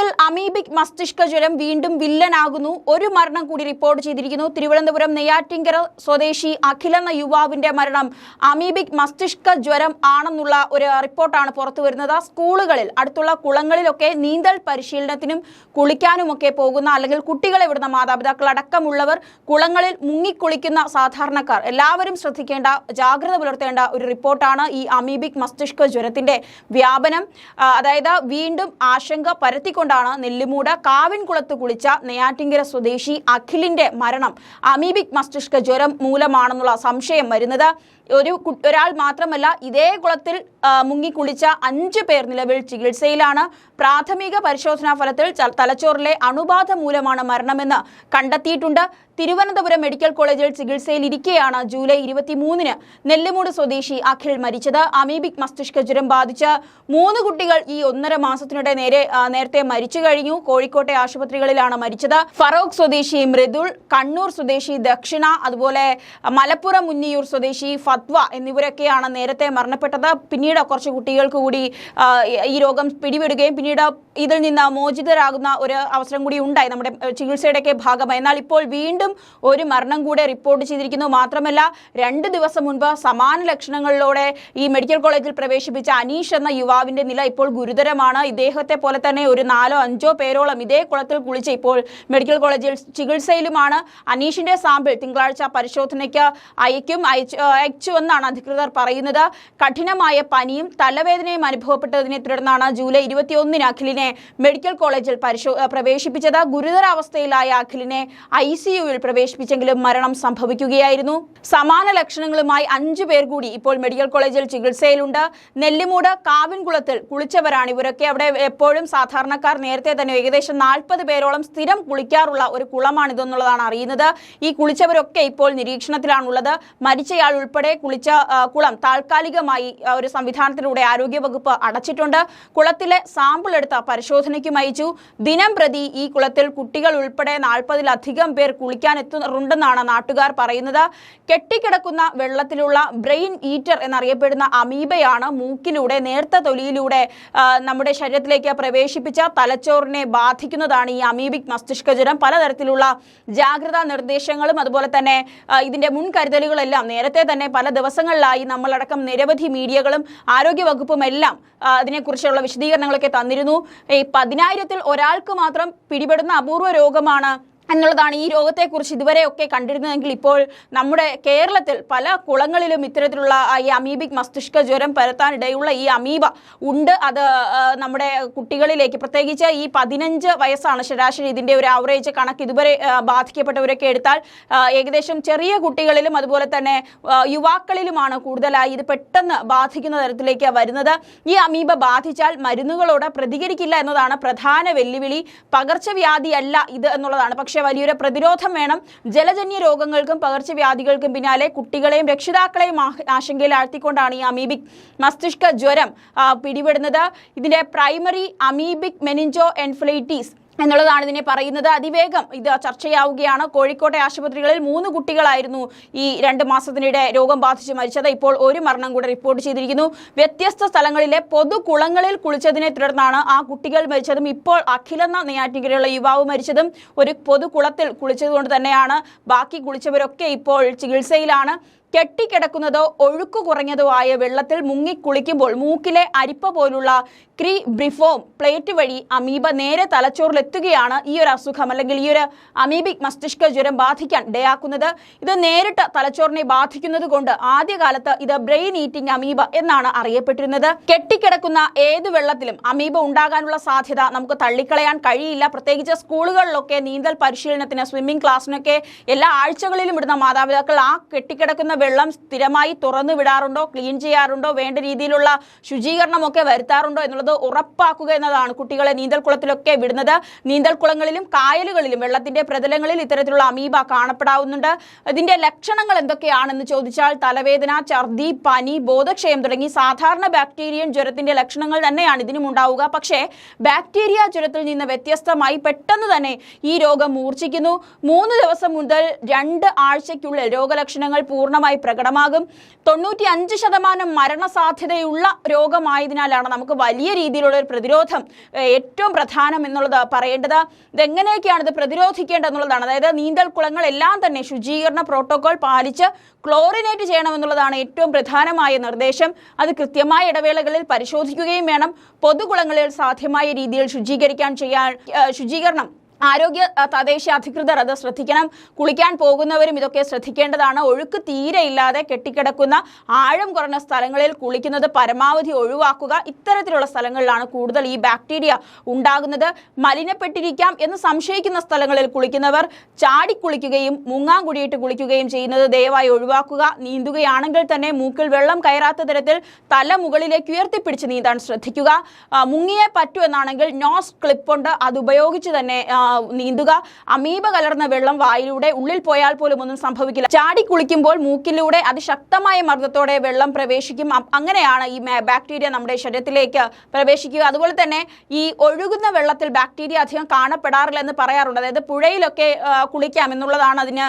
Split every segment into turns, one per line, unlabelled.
കേരളത്തിൽ അമീബിക് മസ്തിഷ്ക ജ്വരം വീണ്ടും വില്ലനാകുന്നു. ഒരു മരണം കൂടി റിപ്പോർട്ട് ചെയ്തിരിക്കുന്നു. തിരുവനന്തപുരം നെയ്യാറ്റിങ്കര സ്വദേശി അഖിൽ എന്ന യുവാവിന്റെ മരണം അമീബിക് മസ്തിഷ്ക ജ്വരം ആണെന്നുള്ള ഒരു റിപ്പോർട്ടാണ് പുറത്തു വരുന്നത്. സ്കൂളുകളിൽ അടുത്തുള്ള കുളങ്ങളിലൊക്കെ നീന്തൽ പരിശീലനത്തിനും കുളിക്കാനുമൊക്കെ പോകുന്ന അല്ലെങ്കിൽ കുട്ടികളെ വിടുന്ന മാതാപിതാക്കൾ അടക്കമുള്ളവർ കുളങ്ങളിൽ മുങ്ങിക്കുളിക്കുന്ന സാധാരണക്കാർ. എല്ലാവരും ശ്രദ്ധിക്കേണ്ട ജാഗ്രത പുലർത്തേണ്ട ഒരു റിപ്പോർട്ടാണ് ഈ അമീബിക് മസ്തിഷ്ക ജ്വരത്തിന്റെ വ്യാപനം. അതായത് വീണ്ടും ആശങ്ക പരത്തിക്കൊണ്ടാണ് നെല്ലിമൂട് കാവിൻകുളത്ത് കുളിച്ച നെയ്യാറ്റിങ്കര സ്വദേശി അഖിലിന്റെ മരണം. അമീബിക് മസ്തിഷ്ക ജ്വരം മൂലമാണെന്നുള്ള സംശയം വരുന്നത്. ഒരു ഒരാൾ മാത്രമല്ല ഇതേ കുളത്തിൽ മുങ്ങിക്കുളിച്ച അഞ്ച് പേർ നിലവിൽ ചികിത്സയിലാണ്. പ്രാഥമിക പരിശോധനാ ഫലത്തിൽ തലച്ചോറിലെ അണുബാധ മൂലമാണ് മരണമെന്ന് കണ്ടെത്തിയിട്ടുണ്ട്. തിരുവനന്തപുരം മെഡിക്കൽ കോളേജിൽ ചികിത്സയിലിരിക്കെയാണ് ജൂലൈ ഇരുപത്തിമൂന്നിന് നെല്ലിമൂട് സ്വദേശി അഖിൽ മരിച്ചത്. അമീബിക് മസ്തിഷ്ക ജ്വരം ബാധിച്ച് മൂന്ന് കുട്ടികൾ ഈ ഒന്നര മാസത്തിനിടെ നേരെ നേരത്തെ മരിച്ചു കഴിഞ്ഞു. കോഴിക്കോട്ടെ ആശുപത്രികളിലാണ് മരിച്ചത്. ഫറോക്ക് സ്വദേശി മൃദുൾ കണ്ണൂർ സ്വദേശി ദക്ഷിണ അതുപോലെ മലപ്പുറം മുന്നിയൂർ സ്വദേശി ഫത്വ എന്നിവരൊക്കെയാണ് നേരത്തെ മരണപ്പെട്ടത്. പിന്നീട് കുറച്ച് കുട്ടികൾക്ക് കൂടി ഈ രോഗം പിടിപെടുകയും പിന്നീട് ഇതിൽ നിന്ന് മോചിതരാകുന്ന ഒരു അവസരം കൂടി ഉണ്ടായി നമ്മുടെ ചികിത്സയുടെയൊക്കെ ഭാഗമായി. എന്നാൽ ഇപ്പോൾ വീണ്ടും ഒരു മരണം കൂടെ റിപ്പോർട്ട് ചെയ്തിരിക്കുന്നു. മാത്രമല്ല രണ്ട് ദിവസം മുൻപ് സമാന ലക്ഷണങ്ങളിലൂടെ ഈ മെഡിക്കൽ കോളേജിൽ പ്രവേശിപ്പിച്ച അനീഷ് എന്ന യുവാവിന്റെ നില ഇപ്പോൾ ഗുരുതരമാണ്. ഇദ്ദേഹത്തെ പോലെ തന്നെ ഒരു നാലോ അഞ്ചോ പേരോളം ഇതേ കുളത്തിൽ കുളിച്ച് ഇപ്പോൾ മെഡിക്കൽ കോളേജിൽ ചികിത്സയിലുമാണ്. അനീഷിന്റെ സാമ്പിൾ തിങ്കളാഴ്ച പരിശോധനയ്ക്ക് അയക്കും അയച്ചു എന്നാണ് അധികൃതർ പറയുന്നത്. കഠിനമായ പനിയും തലവേദനയും അനുഭവപ്പെട്ടതിനെ തുടർന്നാണ് ജൂലൈ ഇരുപത്തിയൊന്നിന് അഖിലിനെ മെഡിക്കൽ കോളേജിൽ പ്രവേശിപ്പിച്ചത്. ഗുരുതരാവസ്ഥയിലായ അഖിലിനെ ഐ സിയുവിൽ പ്രവേശിപ്പിച്ചെങ്കിലും മരണം സംഭവിക്കുകയായിരുന്നു. സമാന ലക്ഷണങ്ങളുമായി അഞ്ചു പേർ കൂടി ഇപ്പോൾ മെഡിക്കൽ കോളേജിൽ ചികിത്സയിലുണ്ട്. നെല്ലിമൂട് കാവിൻകുളത്തിൽ കുളിച്ചവരാണ് ഇവരൊക്കെ. അവിടെ എപ്പോഴും സാധാരണക്കാർ നേരത്തെ തന്നെ ഏകദേശം നാൽപ്പത് പേരോളം സ്ഥിരം കുളിക്കാറുള്ള ഒരു കുളമാണിതെന്നുള്ളതാണ് അറിയുന്നത്. ഈ കുളിച്ചവരൊക്കെ ഇപ്പോൾ നിരീക്ഷണത്തിലാണുള്ളത്. മരിച്ചയാൾ ഉൾപ്പെടെ കുളിച്ച കുളം താൽക്കാലികമായി ഒരു സംവിധാനത്തിലൂടെ ആരോഗ്യവകുപ്പ് അടച്ചിട്ടുണ്ട്. കുളത്തിലെ സാമ്പിൾ എടുത്ത പരിശോധനയ്ക്കും അയച്ചു. ദിനം പ്രതി ഈ കുളത്തിൽ കുട്ടികൾ ഉൾപ്പെടെ നാൽപ്പതിലധികം പേർ കുളിക്കാൻ എത്തുന്നുണ്ടെന്നാണ് നാട്ടുകാർ പറയുന്നത്. കെട്ടിക്കിടക്കുന്ന വെള്ളത്തിലുള്ള ബ്രെയിൻ ഈറ്റർ എന്നറിയപ്പെടുന്ന അമീബയാണ് മൂക്കിലൂടെ നേർത്ത തൊലിയിലൂടെ നമ്മുടെ ശരീരത്തിലേക്ക് പ്രവേശിപ്പിച്ച തലച്ചോറിനെ ബാധിക്കുന്നതാണ് ഈ അമീബിക് മസ്തിഷ്ക ജ്വരം. പലതരത്തിലുള്ള ജാഗ്രതാ നിർദ്ദേശങ്ങളും അതുപോലെ തന്നെ ഇതിന്റെ മുൻകരുതലുകളെല്ലാം നേരത്തെ തന്നെ പല ദിവസങ്ങളിലായി നമ്മളടക്കം നിരവധി മീഡിയകളും ആരോഗ്യവകുപ്പും എല്ലാം അതിനെക്കുറിച്ചുള്ള വിശദീകരണങ്ങളൊക്കെ തന്നിരുന്നു. ഈ പതിനായിരത്തിൽ ഒരാൾക്ക് മാത്രം പിടിപെടുന്ന അപൂർവ രോഗമാണ് എന്നുള്ളതാണ് ഈ രോഗത്തെക്കുറിച്ച് ഇതുവരെയൊക്കെ കണ്ടിരുന്നതെങ്കിൽ ഇപ്പോൾ നമ്മുടെ കേരളത്തിൽ പല കുളങ്ങളിലും ഇത്തരത്തിലുള്ള ഈ അമീബിക് മസ്തിഷ്ക ജ്വരം പരത്താനിടയുള്ള ഈ അമീബ ഉണ്ട്. അത് നമ്മുടെ കുട്ടികളിലേക്ക് പ്രത്യേകിച്ച് ഈ പതിനഞ്ച് വയസ്സാണ് ശരാശരി ഇതിന്റെ ഒരു ആവറേജ് കണക്ക് ഇതുവരെ ബാധിക്കപ്പെട്ടവരൊക്കെ എടുത്താൽ ഏകദേശം ചെറിയ കുട്ടികളിലും അതുപോലെ തന്നെ യുവാക്കളിലുമാണ് കൂടുതലായി ഇത് പെട്ടെന്ന് ബാധിക്കുന്ന തരത്തിലേക്ക് വരുന്നത്. ഈ അമീബ ബാധിച്ചാൽ മരുന്നുകളോട് പ്രതികരിക്കില്ല എന്നതാണ് പ്രധാന വെല്ലുവിളി. പകർച്ചവ്യാധിയല്ല ഇത് എന്നുള്ളതാണ്. പക്ഷേ വലിയൊരു പ്രതിരോധം വേണം. ജലജന്യ രോഗങ്ങൾക്കും പകർച്ചവ്യാധികൾക്കും പിന്നാലെ കുട്ടികളെയും രക്ഷിതാക്കളെയും ആശങ്കയിൽ ആഴ്ത്തിക്കൊണ്ടാണ് ഈ അമീബിക് മസ്തിഷ്ക ജ്വരം പിടിപെടുന്നത്. ഇതിന്റെ പ്രൈമറി അമീബിക് മെനിഞ്ചോ എൻഫ്ലൈറ്റീസ് എന്നുള്ളതാണ് ഇതിനെ പറയുന്നത്. അതിവേഗം ഇത് ചർച്ചയാവുകയാണ്. കോഴിക്കോട്ടെ ആശുപത്രികളിൽ മൂന്ന് കുട്ടികളായിരുന്നു ഈ രണ്ട് മാസത്തിനിടെ രോഗം ബാധിച്ച് മരിച്ചത്. ഇപ്പോൾ ഒരു മരണം കൂടെ റിപ്പോർട്ട് ചെയ്തിരിക്കുന്നു. വ്യത്യസ്ത സ്ഥലങ്ങളിലെ പൊതുകുളങ്ങളിൽ കുളിച്ചതിനെ തുടർന്നാണ് ആ കുട്ടികൾ മരിച്ചതും ഇപ്പോൾ അഖിലെന്ന നെയ്യാറ്റിക്കരയുള്ള യുവാവ് മരിച്ചതും ഒരു പൊതുകുളത്തിൽ കുളിച്ചതുകൊണ്ട് തന്നെയാണ്. ബാക്കി കുളിച്ചവരൊക്കെ ഇപ്പോൾ ചികിത്സയിലാണ്. കെട്ടിക്കിടക്കുന്നതോ ഒഴുക്ക് കുറഞ്ഞതോ ആയ വെള്ളത്തിൽ മുങ്ങി കുളിക്കുമ്പോൾ മൂക്കിലെ അരിപ്പ പോലുള്ള ക്രീ ബ്രിഫോം പ്ലേറ്റ് വഴി അമീബ നേരെ തലച്ചോറിലെത്തുകയാണ് ഈ ഒരു അസുഖം. അല്ലെങ്കിൽ ഈ ഒരു അമീബിക് മസ്തിഷ്ക ജ്വരം ബാധിക്കാൻ ഇടയാക്കുന്നത്. ഇത് നേരിട്ട് തലച്ചോറിനെ ബാധിക്കുന്നത് കൊണ്ട് ആദ്യകാലത്ത് ഇത് ബ്രെയിൻ ഈറ്റിംഗ് അമീബ എന്നാണ് അറിയപ്പെട്ടിരുന്നത്. കെട്ടിക്കിടക്കുന്ന ഏത് വെള്ളത്തിലും അമീബ ഉണ്ടാകാനുള്ള സാധ്യത നമുക്ക് തള്ളിക്കളയാൻ കഴിയില്ല. പ്രത്യേകിച്ച് സ്കൂളുകളിലൊക്കെ നീന്തൽ പരിശീലനത്തിന് സ്വിമ്മിംഗ് ക്ലാസ്സിനൊക്കെ എല്ലാ ആഴ്ചകളിലും ഇടുന്ന മാതാപിതാക്കൾ ആ കെട്ടിക്കിടക്കുന്ന വെള്ളം സ്ഥിരമായി തുറന്നു വിടാറുണ്ടോ ക്ലീൻ ചെയ്യാറുണ്ടോ വേണ്ട രീതിയിലുള്ള ശുചീകരണമൊക്കെ വരുത്താറുണ്ടോ എന്നുള്ളത് ഉറപ്പാക്കുക എന്നതാണ് കുട്ടികളെ നീന്തൽ കുളത്തിലൊക്കെ വിടുന്നത്. നീന്തൽ കുളങ്ങളിലും കായലുകളിലും വെള്ളത്തിന്റെ പ്രതലങ്ങളിൽ ഇത്തരത്തിലുള്ള അമീബ കാണപ്പെടാവുന്നുണ്ട്. ഇതിന്റെ ലക്ഷണങ്ങൾ എന്തൊക്കെയാണെന്ന് ചോദിച്ചാൽ തലവേദന ഛർദി പനി ബോധക്ഷയം തുടങ്ങി സാധാരണ ബാക്ടീരിയൻ ജ്വരത്തിന്റെ ലക്ഷണങ്ങൾ തന്നെയാണ് ഇതിനും ഉണ്ടാവുക. പക്ഷേ ബാക്ടീരിയ ജ്വരത്തിൽ നിന്ന് വ്യത്യസ്തമായി പെട്ടെന്ന് തന്നെ ഈ രോഗം മൂർച്ഛിക്കുന്നു. മൂന്ന് ദിവസം മുതൽ രണ്ട് ആഴ്ചയ്ക്കുള്ളിൽ രോഗലക്ഷണങ്ങൾ പൂർണമായി വ്യക്തമായി പ്രകടമാകും. തൊണ്ണൂറ്റി അഞ്ച് ശതമാനം മരണസാധ്യതയുള്ള രോഗമായതിനാലാണ് നമുക്ക് വലിയ രീതിയിലുള്ള ഒരു പ്രതിരോധം ഏറ്റവും പ്രധാനം എന്നുള്ളത് പറയേണ്ടത്. ഇതെങ്ങനെയൊക്കെയാണ് ഇത് പ്രതിരോധിക്കേണ്ടത് എന്നുള്ളതാണ് അതായത് നീന്തൽ കുളങ്ങൾ എല്ലാം തന്നെ ശുചീകരണ പ്രോട്ടോകോൾ പാലിച്ച് ക്ലോറിനേറ്റ് ചെയ്യണമെന്നുള്ളതാണ് ഏറ്റവും പ്രധാനമായ നിർദ്ദേശം. അത് കൃത്യമായ ഇടവേളകളിൽ പരിശോധിക്കുകയും വേണം. പൊതുകുളങ്ങളിൽ സാധ്യമായ രീതിയിൽ ശുചീകരിക്കാൻ ചെയ്യാൻ ശുചീകരണം ആരോഗ്യ തദ്ദേശ അധികൃതർ അത് ശ്രദ്ധിക്കണം. കുളിക്കാൻ പോകുന്നവരും ഇതൊക്കെ ശ്രദ്ധിക്കേണ്ടതാണ്. ഒഴുക്ക് തീരെ ഇല്ലാതെ കെട്ടിക്കിടക്കുന്ന ആഴം കുറഞ്ഞ സ്ഥലങ്ങളിൽ കുളിക്കുന്നത് പരമാവധി ഒഴിവാക്കുക. ഇത്തരത്തിലുള്ള സ്ഥലങ്ങളിലാണ് കൂടുതൽ ഈ ബാക്ടീരിയ ഉണ്ടാകുന്നത്. മലിനപ്പെട്ടിരിക്കാം എന്ന് സംശയിക്കുന്ന സ്ഥലങ്ങളിൽ കുളിക്കുന്നവർ ചാടി കുളിക്കുകയും മുങ്ങാൻ കുടിയിട്ട് കുളിക്കുകയും ചെയ്യുന്നത് ദയവായി ഒഴിവാക്കുക. നീന്തുകയാണെങ്കിൽ തന്നെ മൂക്കിൽ വെള്ളം കയറാത്ത തരത്തിൽ തല മുകളിലേക്ക് ഉയർത്തിപ്പിടിച്ച് നീന്താൻ ശ്രദ്ധിക്കുക. മുങ്ങിയേ പറ്റൂ എന്നാണെങ്കിൽ നോസ് ക്ലിപ്പ് ഉണ്ട് അത് ഉപയോഗിച്ച് തന്നെ നീന്തുക. അമീബ കലർന്ന വെള്ളം വായിലൂടെ ഉള്ളിൽ പോയാൽ പോലും ഒന്നും സംഭവിക്കില്ല. ചാടി കുളിക്കുമ്പോൾ മൂക്കിലൂടെ അതിശക്തമായ മർദ്ദത്തോടെ വെള്ളം പ്രവേശിക്കും. അങ്ങനെയാണ് ഈ ബാക്ടീരിയ നമ്മുടെ ശരീരത്തിലേക്ക് പ്രവേശിക്കുക. അതുപോലെ തന്നെ ഈ ഒഴുകുന്ന വെള്ളത്തിൽ ബാക്ടീരിയ അധികം കാണപ്പെടാറില്ല എന്ന് പറയാറുണ്ട്. അതായത് പുഴയിലൊക്കെ കുളിക്കാം എന്നുള്ളതാണ് അതിന്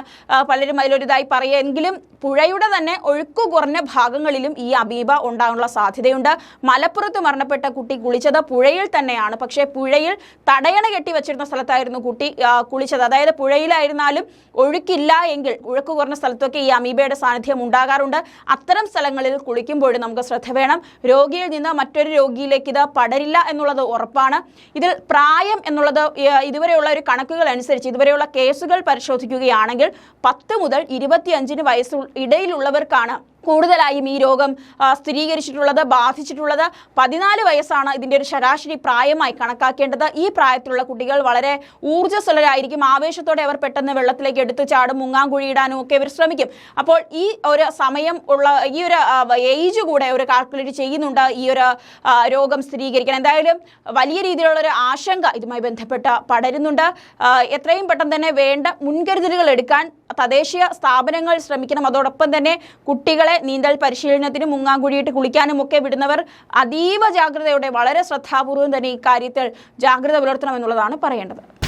പലരും അതിലൊരിതായി പറയുക. എങ്കിലും പുഴയുടെ തന്നെ ഒഴുക്ക് കുറഞ്ഞ ഭാഗങ്ങളിലും ഈ അമീബ ഉണ്ടാകാനുള്ള സാധ്യതയുണ്ട്. മലപ്പുറത്ത് മരണപ്പെട്ട കുട്ടി കുളിച്ചത് പുഴയിൽ തന്നെയാണ്. പക്ഷേ പുഴയിൽ തടയണ കെട്ടി വെച്ചിരുന്ന സ്ഥലത്തായിരുന്നു കുട്ടി ആ, കുളിച്ചത്. അതായത് പുഴയിലായിരുന്നാലും ഒഴുക്കില്ല എങ്കിൽ ഒഴുക്ക് കുറഞ്ഞ സ്ഥലത്തൊക്കെ ഈ അമീബയുടെ സാന്നിധ്യം ഉണ്ടാകാറുണ്ട്. അത്തരം സ്ഥലങ്ങളിൽ കുളിക്കുമ്പോഴും നമുക്ക് ശ്രദ്ധ വേണം. രോഗിയിൽ നിന്ന് മറ്റൊരു രോഗിയിലേക്ക് ഇത് പടരില്ല എന്നുള്ളത് ഉറപ്പാണ്. ഇതിൽ പ്രായം എന്നുള്ളത് ഇതുവരെയുള്ള ഒരു കണക്കുകൾ അനുസരിച്ച് ഇതുവരെയുള്ള കേസുകൾ പരിശോധിക്കുകയാണെങ്കിൽ പത്ത് മുതൽ ഇരുപത്തിയഞ്ചിന് വയസ്സ് ഇടയിലുള്ളവർക്കാണ് കൂടുതലായും ഈ രോഗം സ്ഥിരീകരിച്ചിട്ടുള്ളത് ബാധിച്ചിട്ടുള്ളത് പതിനാല് വയസ്സാണ് ഇതിന്റെ ഒരു ശരാശരി പ്രായമായി കണക്കാക്കേണ്ടത്. ഈ പ്രായത്തിലുള്ള കുട്ടികൾ വളരെ ഊർജസ്വലരായിരിക്കും. ആവേശത്തോടെ അവർ പെട്ടെന്ന് വെള്ളത്തിലേക്ക് എടുത്തു ചാടും മുങ്ങാൻ കുഴിയിടാനും ഒക്കെ ഇവർ ശ്രമിക്കും. അപ്പോൾ ഈ ഒരു സമയം ഉള്ള ഈ ഒരു ഏജ് കൂടെ ഒരു കാൽക്കുലേറ്റ് ചെയ്യുന്നുണ്ട് ഈ ഒരു രോഗം സ്ഥിരീകരിക്കാൻ. എന്തായാലും വലിയ രീതിയിലുള്ള ഒരു ആശങ്ക ഇതുമായി ബന്ധപ്പെട്ട് പടരുന്നുണ്ട്. എത്രയും പെട്ടെന്ന് തന്നെ വേണ്ട മുൻകരുതലുകൾ എടുക്കാൻ തദ്ദേശീയ സ്ഥാപനങ്ങൾ ശ്രമിക്കണം. അതോടൊപ്പം തന്നെ കുട്ടികളെ നീന്തൽ പരിശീലനത്തിനും മുങ്ങാങ്കുഴിയിട്ട് കുളിക്കാനും ഒക്കെ വിടുന്നവർ അതീവ ജാഗ്രതയോടെ വളരെ ശ്രദ്ധാപൂർവം തന്നെ ഇക്കാര്യത്തിൽ ജാഗ്രത പുലർത്തണമെന്നുള്ളതാണ് പറയേണ്ടത്.